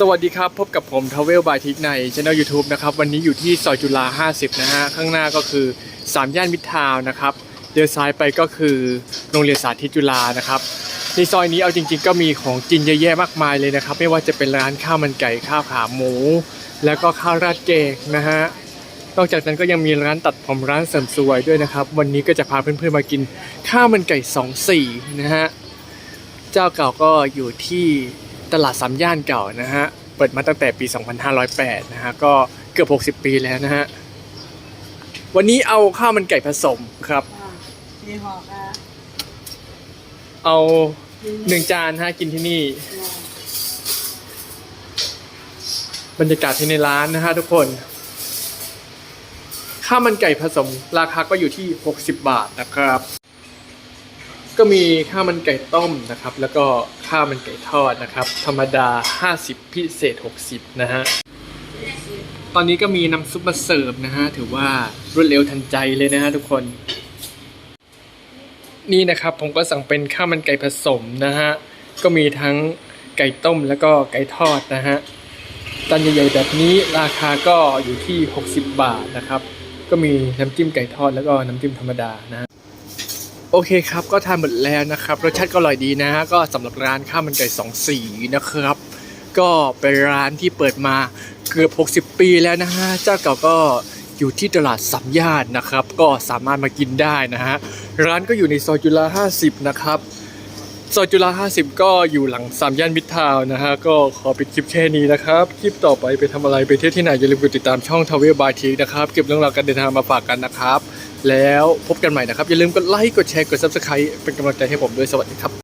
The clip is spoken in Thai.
สวัสดีครับ พบกับผมทาวเวลบายทิกในช่องยูทูบนะครับ วันนี้อยู่ที่ซอยจุฬา50 นะฮะ ข้างหน้าก็คือ3ย่านมิตรทาวน์นะครับเลี้ยวซ้ายไปก็คือโรงเรียนสาธิตจุฬานะครับในซอยนี้เอาจริงๆ ก็มีของกินเยอะแยะมากมายเลยนะครับ ไม่ว่าจะเป็นร้านข้าวมันไก่ข้าวขาหมู แล้วก็ข้าวราดแกงนะฮะนอกจากนั้นก็ยังมีร้านตัดผมร้านเสริมสวยด้วยนะครับ วันนี้ก็จะพาเพื่อนๆมากินข้าวมันไก่สองสี่นะฮะเจ้าเก่าก็อยู่ที่ ตลาดสามย่านเก่านะฮะ เปิดมาตั้งแต่ปี 2508 นะฮะ ก็เกือบ 60 ปีแล้วนะฮะ วันนี้เอาข้าวมันไก่ผสมครับอ่ามีหอกอะเอาหนึ่งจานฮะกินที่นี่ บรรยากาศที่ในร้านนะฮะทุกคน ข้าวมันไก่ผสมราคาก็อยู่ที่ 60 บาทนะครับ ก็มีข้าวมันไก่ต้มนะครับ แล้วก็ข้าวมันไก่ทอดนะครับ ธรรมดา 50 พิเศษ 60 นะฮะ ตอนนี้ก็มีน้ำซุปมาเสิร์ฟนะฮะ ถือว่ารวดเร็วทันใจเลยนะฮะทุกคน นี่นะครับผมก็สั่งเป็นข้าวมันไก่ผสมนะฮะ ก็มีทั้งไก่ต้มแล้วก็ไก่ทอดนะฮะจานใหญ่ๆแบบนี้ราคาก็อยู่ที่ 60 บาทนะครับ ก็มีน้ำจิ้มไก่ทอดแล้วก็น้ำจิ้มธรรมดานะฮะ โอเคครับก็ทานหมดแล้วนะครับรสชาติก็อร่อยดีนะฮะก็สำหรับร้านข้าวมันไก่สองสีนะครับ ก็เป็นร้านที่เปิดมาเกือบ 60 ปีแล้วนะฮะเจ้าเก่าก็อยู่ที่ตลาดสามย่านนะครับ ก็สามารถมากินได้นะฮะร้านก็อยู่ในซอยจุฬา50 นะครับซอยจุฬา50 ก็อยู่หลังสามย่านมิตรทาวน์นะฮะก็ขอปิดคลิปแค่นี้นะครับคลิปต่อไปไปทำอะไรไปเที่ยวที่ไหนอย่าลืมกดติดตามช่องทาวเวลบายทีนะครับเก็บเรื่องราวการเดินทางมาฝากกันนะครับ แล้วพบกันใหม่นะครับ อย่าลืมกดไลค์ กดแชร์ กด subscribe เป็นกำลังใจให้ผมด้วย สวัสดีครับ